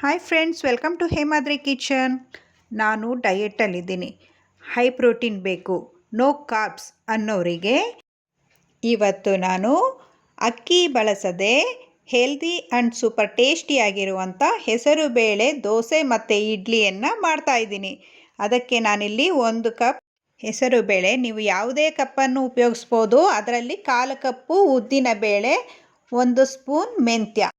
Hi friends welcome to Hemadri kitchen ನಾನು ಡಯೆಟಲ್ಲಿದ್ದೀನಿ high protein ಬೇಕು. ನೋ ಕಾರ್ಬ್ಸ್ ಅನ್ನೋರಿಗೆ ಇವತ್ತು ನಾನು ಅಕ್ಕಿ ಬಳಸದೆ ಹೆಲ್ದಿ ಆ್ಯಂಡ್ ಸೂಪರ್ ಟೇಸ್ಟಿಯಾಗಿರುವಂಥ ಹೆಸರು ಬೇಳೆ, ದೋಸೆ ಮತ್ತು ಇಡ್ಲಿಯನ್ನು ಮಾಡ್ತಾಯಿದ್ದೀನಿ ಅದಕ್ಕೆ ನಾನಿಲ್ಲಿ ಒಂದು ಕಪ್ ಹೆಸರು ಬೇಳೆ. ನೀವು ಯಾವುದೇ ಕಪ್ಪನ್ನು ಉಪಯೋಗಿಸ್ಬೋದು. ಅದರಲ್ಲಿ ಕಾಲು ಕಪ್ಪು ಉದ್ದಿನ ಬೇಳೆ, ಒಂದು ಸ್ಪೂನ್ ಮೆಂತ್ಯ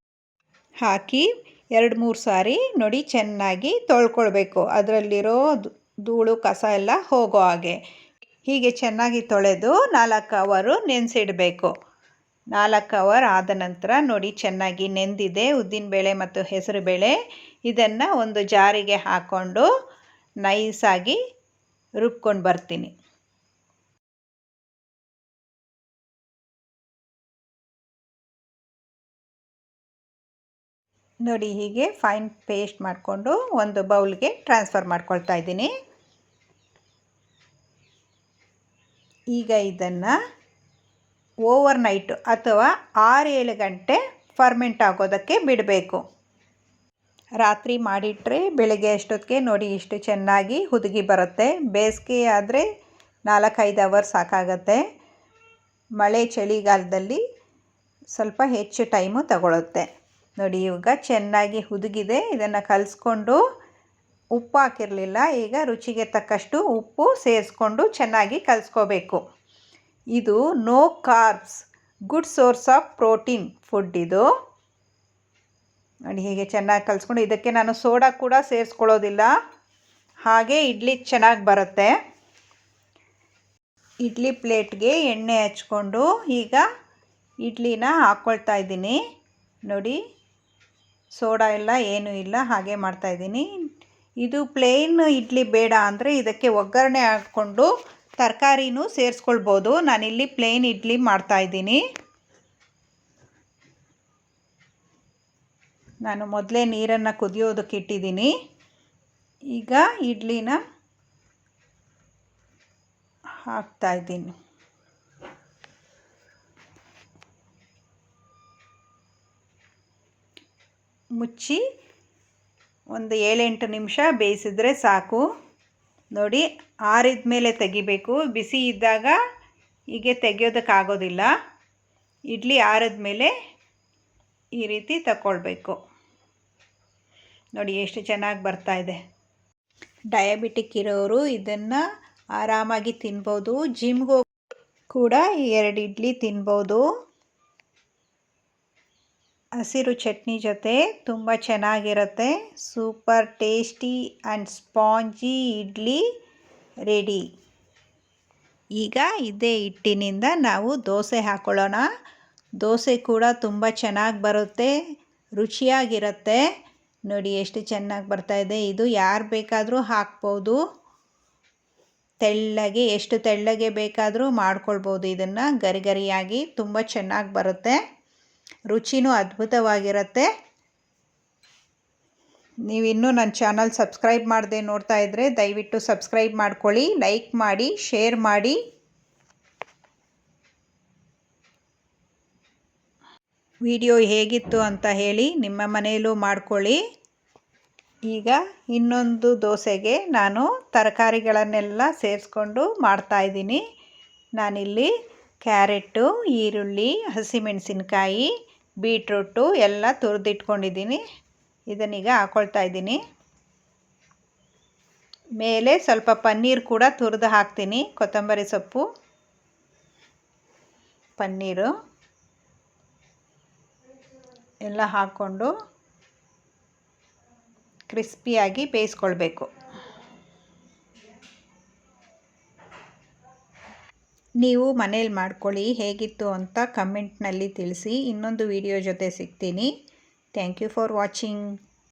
ಹಾಕಿ ಎರಡು ಮೂರು ಸಾರಿ ನೋಡಿ ಚೆನ್ನಾಗಿ ತೊಳ್ಕೊಳ್ಬೇಕು. ಅದರಲ್ಲಿರೋ ಧೂಳು, ಕಸ ಎಲ್ಲ ಹೋಗೋ ಹಾಗೆ. ಹೀಗೆ ಚೆನ್ನಾಗಿ ತೊಳೆದು ನಾಲ್ಕು ಅವರು ನೆನೆಸಿಡಬೇಕು. ನಾಲ್ಕು ಅವರ್ ಆದ ನಂತರ ನೋಡಿ ಚೆನ್ನಾಗಿ ನೆಂದಿದೆ ಉದ್ದಿನಬೇಳೆ ಮತ್ತು ಹೆಸರು ಬೇಳೆ. ಇದನ್ನು ಒಂದು ಜಾರಿಗೆ ಹಾಕ್ಕೊಂಡು ನೈಸಾಗಿ ರುಬ್ಕೊಂಡು ಬರ್ತೀನಿ. ನೋಡಿ ಹೀಗೆ ಫೈನ್ ಪೇಸ್ಟ್ ಮಾಡಿಕೊಂಡು ಒಂದು ಬೌಲ್ಗೆ ಟ್ರಾನ್ಸ್ಫರ್ ಮಾಡ್ಕೊಳ್ತಾ ಇದ್ದೀನಿ. ಈಗ ಇದನ್ನು ಓವರ್ ನೈಟ್ ಅಥವಾ ಆರು ಏಳು ಗಂಟೆ ಫರ್ಮೆಂಟ್ ಆಗೋದಕ್ಕೆ ಬಿಡಬೇಕು. ರಾತ್ರಿ ಮಾಡಿಟ್ರೆ ಬೆಳಗ್ಗೆ ಅಷ್ಟೊತ್ತಿಗೆ ನೋಡಿ ಇಷ್ಟು ಚೆನ್ನಾಗಿ ಹುದುಗಿ ಬರುತ್ತೆ. ಬೇಸಿಗೆ ಆದರೆ ನಾಲ್ಕೈದು ಅವರ್ ಸಾಕಾಗತ್ತೆ. ಮಳೆ ಚಳಿಗಾಲದಲ್ಲಿ ಸ್ವಲ್ಪ ಹೆಚ್ಚು ಟೈಮು ತಗೊಳುತ್ತೆ. ನೋಡಿ, ಇವಾಗ ಚೆನ್ನಾಗಿ ಹುದುಗಿದೆ. ಇದನ್ನು ಕಲಿಸ್ಕೊಂಡು ಉಪ್ಪು ಹಾಕಿರಲಿಲ್ಲ. ಈಗ ರುಚಿಗೆ ತಕ್ಕಷ್ಟು ಉಪ್ಪು ಸೇರಿಸ್ಕೊಂಡು ಚೆನ್ನಾಗಿ ಕಲಿಸ್ಕೋಬೇಕು. ಇದು no carbs, good source of protein food ಇದು. ನೋಡಿ, ಹೀಗೆ ಚೆನ್ನಾಗಿ ಕಲಿಸ್ಕೊಂಡು ಇದಕ್ಕೆ ನಾನು ಸೋಡಾ ಕೂಡ ಸೇರಿಸ್ಕೊಳ್ಳೋದಿಲ್ಲ. ಹಾಗೆ ಇಡ್ಲಿ ಚೆನ್ನಾಗಿ ಬರುತ್ತೆ. ಇಡ್ಲಿ ಪ್ಲೇಟ್ಗೆ ಎಣ್ಣೆ ಹಚ್ಕೊಂಡು ಈಗ ಇಡ್ಲಿನ ಹಾಕ್ಕೊಳ್ತಾ ಇದ್ದೀನಿ. ನೋಡಿ ಸೋಡಾ ಇಲ್ಲ ಏನೂ ಇಲ್ಲ, ಹಾಗೆ ಮಾಡ್ತಾಯಿದ್ದೀನಿ ಇದು ಪ್ಲೇನ್ ಇಡ್ಲಿ ಬೇಡ ಅಂದರೆ ಇದಕ್ಕೆ ಒಗ್ಗರಣೆ ಹಾಕ್ಕೊಂಡು ತರಕಾರಿನೂ ಸೇರಿಸ್ಕೊಳ್ಬೋದು. ನಾನಿಲ್ಲಿ ಪ್ಲೇನ್ ಇಡ್ಲಿ ಮಾಡ್ತಾಯಿದ್ದೀನಿ ನಾನು ಮೊದಲೇ ನೀರನ್ನು ಕುದಿಯೋದಕ್ಕೆ ಇಟ್ಟಿದ್ದೀನಿ. ಈಗ ಇಡ್ಲಿನ ಹಾಕ್ತಾಯಿದ್ದೀನಿ ಮುಚ್ಚಿ ಒಂದು ಏಳೆಂಟು ನಿಮಿಷ ಬೇಯಿಸಿದ್ರೆ ಸಾಕು. ನೋಡಿ, ಆರಿದ ಮೇಲೆ ತೆಗಿಬೇಕು. ಬಿಸಿ ಇದ್ದಾಗ ಹೀಗೆ ತೆಗಿಯೋದಕ್ಕಾಗೋದಿಲ್ಲ ಇಡ್ಲಿ ಆರಿದ ಮೇಲೆ ಈ ರೀತಿ ತಗೊಳ್ಬೇಕು ನೋಡಿ, ಎಷ್ಟು ಚೆನ್ನಾಗಿ ಬರ್ತಾ ಇದೆ. ಡಯಾಬಿಟಿಕ್ ಇರೋರು ಇದನ್ನು ಆರಾಮಾಗಿ ತಿನ್ಬೋದು. ಜಿಮ್ಗೆ ಕೂಡ ಎರಡು ಇಡ್ಲಿ ತಿನ್ಬೋದು. ಹಸಿರು ಚಟ್ನಿ ಜೊತೆ ತುಂಬ ಚೆನ್ನಾಗಿರುತ್ತೆ. Super tasty and spongy idli ready. ಈಗ ಇದೇ ಹಿಟ್ಟಿನಿಂದ ನಾವು ದೋಸೆ ಹಾಕ್ಕೊಳ್ಳೋಣ ದೋಸೆ ಕೂಡ ತುಂಬ ಚೆನ್ನಾಗಿ ಬರುತ್ತೆ, ರುಚಿಯಾಗಿರುತ್ತೆ. ನೋಡಿ ಎಷ್ಟು ಚೆನ್ನಾಗಿ ಬರ್ತಾಯಿದೆ ಇದು. ಯಾರು ಬೇಕಾದರೂ ಹಾಕ್ಬೋದು. ತೆಳ್ಳಗೆ, ಎಷ್ಟು ತೆಳ್ಳಗೆ ಬೇಕಾದರೂ ಮಾಡ್ಕೊಳ್ಬೋದು. ಇದನ್ನು ಗರಿಗರಿಯಾಗಿ ತುಂಬ ಚೆನ್ನಾಗಿ ಬರುತ್ತೆ. ರುಚಿನೂ ಅದ್ಭುತವಾಗಿರುತ್ತೆ. ನೀವಿನ್ನೂ ನನ್ನ ಚಾನಲ್ ಸಬ್ಸ್ಕ್ರೈಬ್ ಮಾಡದೆ ನೋಡ್ತಾ ಇದ್ದರೆ ದಯವಿಟ್ಟು ಸಬ್ಸ್ಕ್ರೈಬ್ ಮಾಡ್ಕೊಳ್ಳಿ, ಲೈಕ್ ಮಾಡಿ, ಶೇರ್ ಮಾಡಿ. ವಿಡಿಯೋ ಹೇಗಿತ್ತು ಅಂತ ಹೇಳಿ ನಿಮ್ಮ ಮನೆಯಲ್ಲೂ ಮಾಡ್ಕೊಳ್ಳಿ. ಈಗ ಇನ್ನೊಂದು ದೋಸೆಗೆ ನಾನು ತರಕಾರಿಗಳನ್ನೆಲ್ಲ ಸೇರಿಸ್ಕೊಂಡು ಮಾಡ್ತಾಯಿದ್ದೀನಿ ನಾನಿಲ್ಲಿ ಕ್ಯಾರೆಟು, ಈರುಳ್ಳಿ, ಹಸಿಮೆಣಸಿನ್ಕಾಯಿ, ಬೀಟ್ರೂಟು ಎಲ್ಲ ತುರಿದಿಟ್ಕೊಂಡಿದ್ದೀನಿ. ಇದನ್ನೀಗ ಹಾಕ್ಕೊಳ್ತಾ ಇದ್ದೀನಿ. ಮೇಲೆ ಸ್ವಲ್ಪ ಪನ್ನೀರ್ ಕೂಡ ತುರಿದು ಹಾಕ್ತೀನಿ. ಕೊತ್ತಂಬರಿ ಸೊಪ್ಪು, ಪನ್ನೀರು ಎಲ್ಲ ಹಾಕ್ಕೊಂಡು ಕ್ರಿಸ್ಪಿಯಾಗಿ ಬೇಯಿಸ್ಕೊಳ್ಬೇಕು. ನೀವು ಮನೇಲಿ ಮಾಡ್ಕೊಳ್ಳಿ, ಹೇಗಿತ್ತು ಅಂತ ಕಮೆಂಟ್ನಲ್ಲಿ ತಿಳಿಸಿ. ಇನ್ನೊಂದು ವಿಡಿಯೋ ಜೊತೆ ಸಿಗ್ತೀನಿ. Thank you for watching